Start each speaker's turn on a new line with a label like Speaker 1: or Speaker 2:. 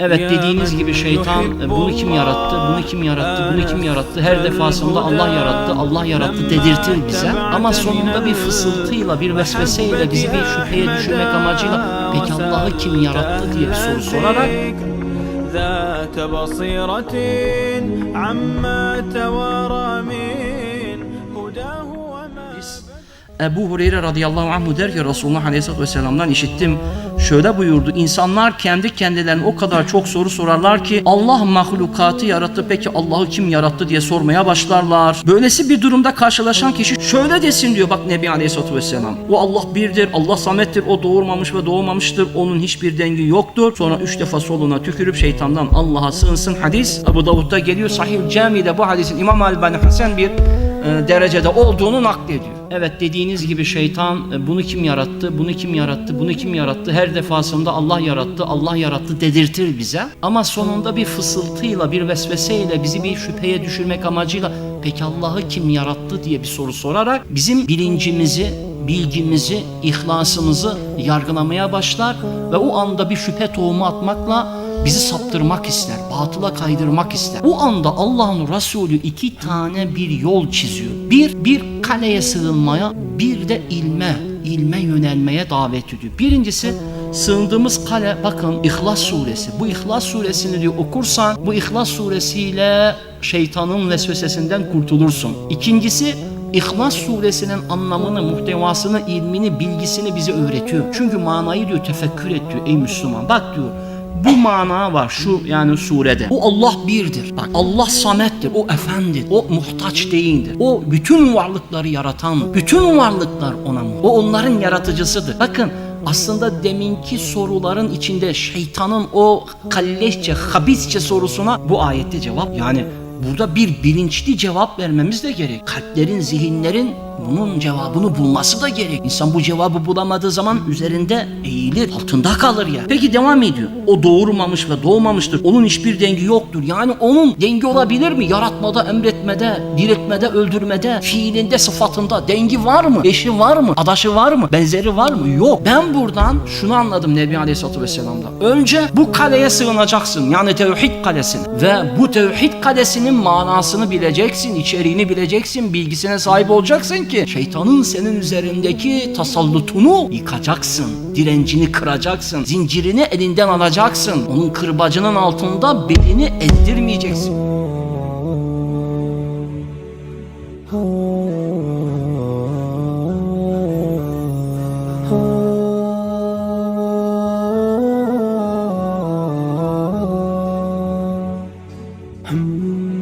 Speaker 1: Evet dediğiniz gibi şeytan e, bunu kim yarattı, bunu kim yarattı, bunu kim yarattı her defasında Allah yarattı, Allah yarattı dedirtir bize. Ama sonunda bir fısıltıyla, bir vesveseyle bizi bir şüpheye düşürmek amacıyla peki Allah'ı kim yarattı diye bir soru sorarak
Speaker 2: ذات بصيرة عما توارى من هداه وما
Speaker 1: Ebu Hureyre radıyallahu anhu der ki Resulullah aleyhisselatü vesselam'dan işittim. Şöyle buyurdu. İnsanlar kendi kendilerine o kadar çok soru sorarlar ki Allah mahlukatı yarattı peki Allah'ı kim yarattı diye sormaya başlarlar. Böylesi bir durumda karşılaşan kişi şöyle desin diyor bak Nebi aleyhisselatü vesselam. O Allah birdir, Allah samettir, o doğurmamış ve doğmamıştır. Onun hiçbir dengi yoktur. Sonra üç defa soluna tükürüp şeytandan Allah'a sığınsın. Hadis Ebu Davud'da geliyor. Sahih Cami'de bu hadisin İmam Albani Hasan bir derecede olduğunu naklediyor. Evet dediğiniz gibi şeytan e, bunu kim yarattı, bunu kim yarattı, bunu kim yarattı her defasında Allah yarattı, Allah yarattı dedirtir bize. Ama sonunda bir fısıltıyla, bir vesveseyle bizi bir şüpheye düşürmek amacıyla peki Allah'ı kim yarattı diye bir soru sorarak bizim bilincimizi, bilgimizi, ihlasımızı yargılamaya başlar ve o anda bir şüphe tohumu atmakla bizi saptırmak ister, batıla kaydırmak ister. Bu anda Allah'ın Resulü iki tane bir yol çiziyor. Bir, bir kaleye sığınmaya, bir de ilme, ilme yönelmeye davet ediyor. Birincisi sığındığımız kale bakın İhlas suresi. Bu İhlas suresini diyor okursan bu İhlas suresiyle şeytanın vesvesesinden kurtulursun. İkincisi İhlas suresinin anlamını, muhtevasını, ilmini, bilgisini bize öğretiyor. Çünkü manayı diyor tefekkür et diyor ey Müslüman. Bak diyor bu mana var şu yani surede. O Allah birdir. Bak Allah samettir. O efendidir. O muhtaç değildir. O bütün varlıkları yaratan, bütün varlıklar ona mu? O onların yaratıcısıdır. Bakın aslında deminki soruların içinde şeytanın o kalleşçe, habisçe sorusuna bu ayette cevap yani Burada bir bilinçli cevap vermemiz de gerek. Kalplerin, zihinlerin bunun cevabını bulması da gerek. İnsan bu cevabı bulamadığı zaman üzerinde eğilir, altında kalır ya. Peki devam ediyor. O doğurmamış ve doğmamıştır. Onun hiçbir dengi yoktur. Yani onun dengi olabilir mi? Yaratmada, emretmede, diriltmede, öldürmede, fiilinde, sıfatında dengi var mı? Eşi var mı? Adaşı var mı? Benzeri var mı? Yok. Ben buradan şunu anladım Nebi Aleyhisselatü Vesselam'dan. Önce bu kaleye sığınacaksın. Yani tevhid kalesine. Ve bu tevhid kalesinin manasını bileceksin, içeriğini bileceksin, bilgisine sahip olacaksın ki şeytanın senin üzerindeki tasallutunu yıkacaksın. Direncini kıracaksın. Zincirini elinden alacaksın. Onun kırbacının altında belini ezdirmeyeceksin. Hmm.